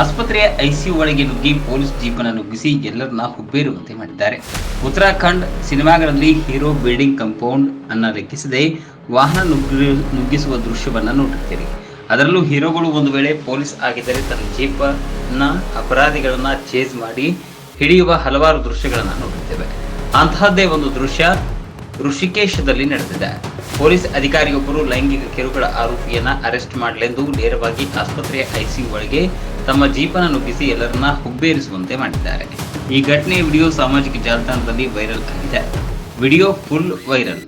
ಆಸ್ಪತ್ರೆಯ ಐಸಿಯು ಒಳಗೆ ನುಗ್ಗಿ ಪೊಲೀಸ್ ಜೀಪನ್ನು ನುಗ್ಗಿಸಿ ಎಲ್ಲರನ್ನ ಹುಬ್ಬೇರುವಂತೆ ಮಾಡಿದ್ದಾರೆ. ಉತ್ತರಾಖಂಡ್ ಸಿನಿಮಾಗಳಲ್ಲಿ ಹೀರೋ ಬಿಲ್ಡಿಂಗ್ ಕಂಪೌಂಡ್ ಅನ್ನ ಲೆಕ್ಕಿಸದೆ ವಾಹನ ನುಗ್ಗಿ ನುಗ್ಗಿಸುವ ದೃಶ್ಯವನ್ನ ನೋಡುತ್ತೀರಿ ಅದರಲ್ಲೂ ಹೀರೋಗಳು ಒಂದು ವೇಳೆ ಪೊಲೀಸ್ ಆಗಿದ್ದರೆ ತನ್ನ ಜೀಪನ್ನ ಅಪರಾಧಿಗಳನ್ನ ಚೇಸ್ ಮಾಡಿ ಹಿಡಿಯುವ ಹಲವಾರು ದೃಶ್ಯಗಳನ್ನ ನೋಡುತ್ತೇವೆ ಅಂತಹದ್ದೇ ಒಂದು ದೃಶ್ಯ ಋಷಿಕೇಶದಲ್ಲಿ ನಡೆದಿದೆ. ಪೊಲೀಸ್ ಅಧಿಕಾರಿಯೊಬ್ಬರು ಲೈಂಗಿಕ ಕಿರುಕುಳ ಆರೋಪಿಯನ್ನ ಅರೆಸ್ಟ್ ಮಾಡಲೆಂದು ನೇರವಾಗಿ ಆಸ್ಪತ್ರೆಯ ಐಸಿಯು ಒಳಗೆ ತಮ್ಮ ಜೀಪನ ನುಗ್ಗಿಸಿ ಎಲ್ಲರನ್ನ ಹುಬ್ಬೇರಿಸುವಂತೆ ಮಾಡಿದ್ದಾರೆ. ಈ ಘಟನೆಯ ವಿಡಿಯೋ ಸಾಮಾಜಿಕ ಜಾಲತಾಣದಲ್ಲಿ ವೈರಲ್ ಆಗಿದೆ. Video full viral.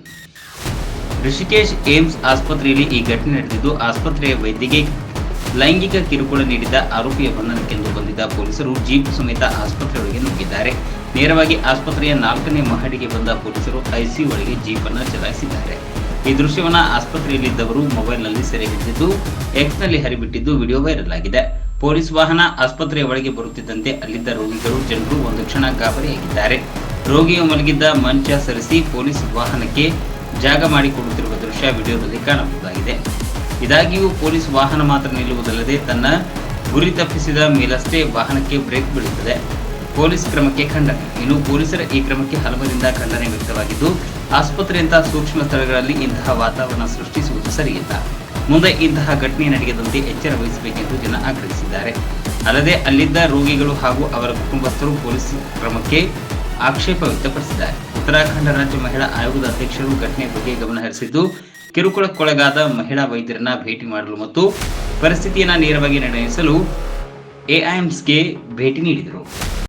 Rishikesh AIIMS ಆಸ್ಪತ್ರೆಯಲ್ಲಿ ಈ ಘಟನೆ ನಡೆದಿದ್ದು, ಆಸ್ಪತ್ರೆಯ ವೈದ್ಯಕೀಯ ಲೈಂಗಿಕ ಕಿರುಕುಳ ನೀಡಿದ ಆರೋಪಿಯ ಬಂಧನಕ್ಕೆಂದು ಬಂದಿದ್ದ ಪೊಲೀಸರು ಜೀಪ್ ಸಮೇತ ಆಸ್ಪತ್ರೆಯೊಳಗೆ ನುಗ್ಗಿದ್ದಾರೆ. ನೇರವಾಗಿ ಆಸ್ಪತ್ರೆಯ ನಾಲ್ಕನೇ ಮಹಡಿಗೆ ಬಂದ ಪೊಲೀಸರು ಐಸಿಯು ಒಳಗೆ ಜೀಪನ್ನು ಚಲಾಯಿಸಿದ್ದಾರೆ. ಈ ದೃಶ್ಯವನ್ನ ಆಸ್ಪತ್ರೆಯಲ್ಲಿದ್ದವರು ಮೊಬೈಲ್ನಲ್ಲಿ ಸೆರೆ ಹಿಡಿದಿದ್ದು ಎಕ್ಸ್ನಲ್ಲಿ ಹರಿಬಿಟ್ಟಿದ್ದು ವಿಡಿಯೋ ವೈರಲ್ ಆಗಿದೆ. ಪೊಲೀಸ್ ವಾಹನ ಆಸ್ಪತ್ರೆಯ ಒಳಗೆ ಬರುತ್ತಿದ್ದಂತೆ ಅಲ್ಲಿದ್ದ ರೋಗಿಗಳು ಜನರು ಒಂದು ಕ್ಷಣ ಗಾಬರಿಯಾಗಿದ್ದಾರೆ. ರೋಗಿಯು ಮಲಗಿದ್ದ ಮಂಚ ಸರಿಸಿ ಪೊಲೀಸ್ ವಾಹನಕ್ಕೆ ಜಾಗ ಮಾಡಿಕೊಡುತ್ತಿರುವ ದೃಶ್ಯ ವಿಡಿಯೋದಲ್ಲಿ ಕಾಣಬಹುದಾಗಿದೆ. ಇದಾಗಿಯೂ ಪೊಲೀಸ್ ವಾಹನ ಮಾತ್ರ ನಿಲ್ಲುವುದಲ್ಲದೆ ತನ್ನ ಗುರಿ ತಪ್ಪಿಸಿದ ಮೇಲಷ್ಟೇ ವಾಹನಕ್ಕೆ ಬ್ರೇಕ್ ಬೀಳುತ್ತದೆ. ಪೊಲೀಸ್ ಕ್ರಮಕ್ಕೆ ಖಂಡನೆ ಇನ್ನು ಪೊಲೀಸರ ಈ ಕ್ರಮಕ್ಕೆ ಹಲವರಿಂದ ಖಂಡನೆ ವ್ಯಕ್ತವಾಗಿದ್ದು ಆಸ್ಪತ್ರೆಯಂತಹ ಸೂಕ್ಷ್ಮ ಸ್ಥಳಗಳಲ್ಲಿ ಇಂತಹ ವಾತಾವರಣ ಸೃಷ್ಟಿಸುವುದು ಸರಿಯಿಲ್ಲ. ಮುಂದೆ ಇಂತಹ ಘಟನೆ ನಡೆಯದಂತೆ ಎಚ್ಚರ ವಹಿಸಬೇಕೆಂದು ಜನ ಆಗ್ರಹಿಸಿದ್ದಾರೆ. ಅಲ್ಲದೆ ಅಲ್ಲಿದ್ದ ರೋಗಿಗಳು ಹಾಗೂ ಅವರ ಕುಟುಂಬಸ್ಥರು ಪೊಲೀಸ್ ಕ್ರಮಕ್ಕೆ ಆಕ್ಷೇಪ ವ್ಯಕ್ತಪಡಿಸಿದ್ದಾರೆ. ಉತ್ತರಾಖಂಡ ರಾಜ್ಯ ಮಹಿಳಾ ಆಯೋಗದ ಅಧ್ಯಕ್ಷರು ಘಟನೆ ಬಗ್ಗೆ ಗಮನಹರಿಸಿದ್ದು ಕಿರುಕುಳಕ್ಕೊಳಗಾದ ಮಹಿಳಾ ವೈದ್ಯರನ್ನ ಭೇಟಿ ಮಾಡಲು ಮತ್ತು ಪರಿಸ್ಥಿತಿಯನ್ನ ನೇರವಾಗಿ ನಿರ್ಣಯಿಸಲು ಎಐಎಂಸ್ಗೆ ಭೇಟಿ ನೀಡಿದರು.